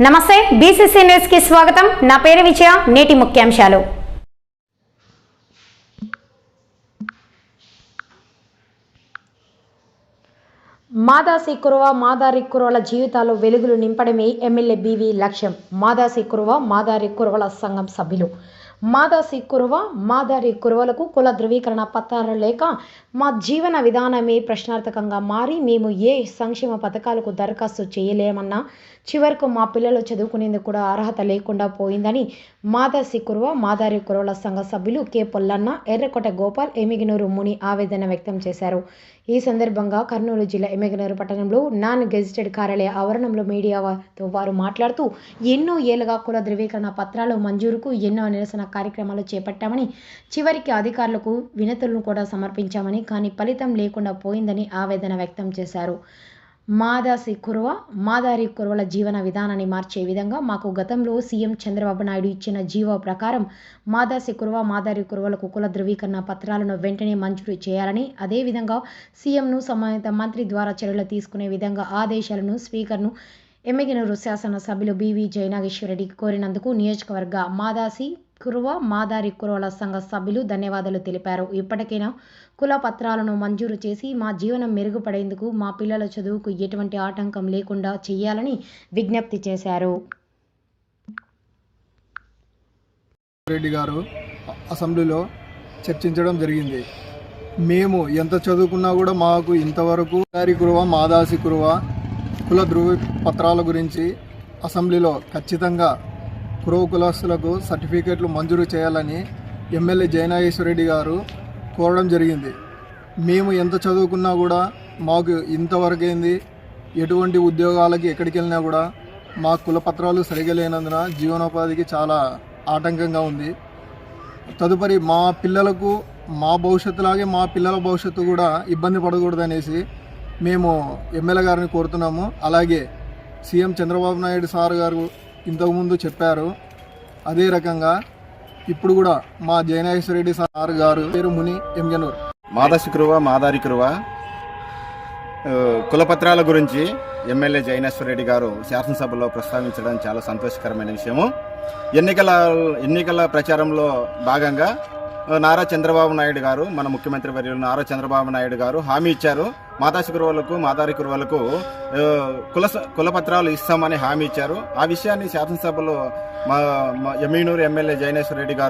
నమస్తే బీసీసీ న్యూస్కి స్వాగతం. నా పేరు విజయ నేటి ముఖ్యాంశాలు. మాదాసి కురువ మాదారి కురువల జీవితాల్లో వెలుగులు నింపడమే ఎమ్మెల్యే బీవీ లక్ష్యం. మాదాసి కురువ మాదారి కురువల సంఘం సభ్యులు. మాదాసి కురువ మాదారి కురువలకు కుల ధృవీకరణ పత్రాలు లేక మా జీవన విధానమే ప్రశ్నార్థకంగా మారి మేము ఏ సంక్షేమ పథకాలకు దరఖాస్తు చేయలేమన్నా చివరకు మా పిల్లలు చదువుకునేందుకు కూడా అర్హత లేకుండా పోయిందని మాదాసి కురువ మాదారి కురువల సంఘ సభ్యులు కె. పొల్లన్న ఎర్రకోట గోపాల్ ఎమిగినూరు ముని ఆవేదన వ్యక్తం చేశారు. ఈ సందర్భంగా కర్నూలు జిల్లా ఎమ్మెగనూరు పట్టణంలో నాన్ గెజిటెడ్ కార్యాలయ ఆవరణంలో మీడియాతో వారు మాట్లాడుతూ ఎన్నో ఏళ్ళుగా కుల ధృవీకరణ పత్రాలు మంజూరుకు ఎన్నో నిరసన కార్యక్రమాలు చేపట్టామని చివరికి అధికారులకు వినతులను కూడా సమర్పించామని కానీ ఫలితం లేకుండా పోయిందని ఆవేదన వ్యక్తం చేశారు. మాదాసి కురువ మాదారి కురువల జీవన విధానాన్ని మార్చే విధంగా మాకు గతంలో సీఎం చంద్రబాబు నాయుడు ఇచ్చిన జీవో ప్రకారం మాదాసి కురువ మాదారి కురువలకు కుల ధృవీకరణ పత్రాలను వెంటనే మంజూరు చేయాలని అదేవిధంగా సీఎంను సంబంధిత మంత్రి ద్వారా చర్యలు తీసుకునే విధంగా ఆదేశాలను స్పీకర్ను ఎమ్మెగినూరు శాసనసభ్యులు బివి జయనాగేశ్వరరెడ్డి కోరినందుకు నియోజకవర్గ మాదాసి కురువ మాదారి కురువల సంఘ సభ్యులు ధన్యవాదాలు తెలిపారు. ఇప్పటికైనా కుల పత్రాలను మంజూరు చేసి మా జీవనం మెరుగుపడేందుకు మా పిల్లల చదువుకు ఎటువంటి ఆటంకం లేకుండా చేయాలని విజ్ఞప్తి చేశారు. రెడ్డి గారు అసెంబ్లీలో చర్చించడం జరిగింది. మేము ఎంత చదువుకున్నా కూడా మాకు ఇంతవరకు దారి కురువ మాదాసి కురువ కుల ధృవ పత్రాల గురించి అసెంబ్లీలో ఖచ్చితంగా కురవ కులస్తులకు సర్టిఫికేట్లు మంజూరు చేయాలని ఎమ్మెల్యే జయనాగేశ్వరరెడ్డి గారు కోరడం జరిగింది. మేము ఎంత చదువుకున్నా కూడా మాకు ఇంతవరకైంది? ఎటువంటి ఉద్యోగాలకి ఎక్కడికి వెళ్ళినా కూడా మా కులపత్రాలు సరిగా లేనందున జీవనోపాధికి చాలా ఆటంకంగా ఉంది. తదుపరి మా పిల్లలకు మా భవిష్యత్తులాగే మా పిల్లల భవిష్యత్తు కూడా ఇబ్బంది పడకూడదనేసి మేము ఎమ్మెల్యే గారిని కోరుతున్నాము. అలాగే సీఎం చంద్రబాబు నాయుడు సార్ గారు ఇంతకుముందు చెప్పారు అదే రకంగా ఇప్పుడు కూడా మా జయనాగేశ్వర రెడ్డి సార్ గారు పేరు ముని ఎంజనూర్ మాదసి మాదారికురువ కులపత్రాల గురించి ఎమ్మెల్యే జైనేశ్వర రెడ్డి గారు శాసనసభలో ప్రస్తావించడం చాలా సంతోషకరమైన విషయము. ఎన్నికల ఎన్నికల ప్రచారంలో భాగంగా నారా చంద్రబాబు నాయుడు గారు మన ముఖ్యమంత్రి వర్యులు నారా చంద్రబాబు నాయుడు గారు హామీ ఇచ్చారు. మాదాసి కురువలకు మాదారి కురువలకు కుల కులపత్రాలు ఇస్తామని హామీ ఇచ్చారు. ఆ విషయాన్ని శాసనసభలో మా మా ఎమ్మెల్యే జైనేశ్వర రెడ్డి గారు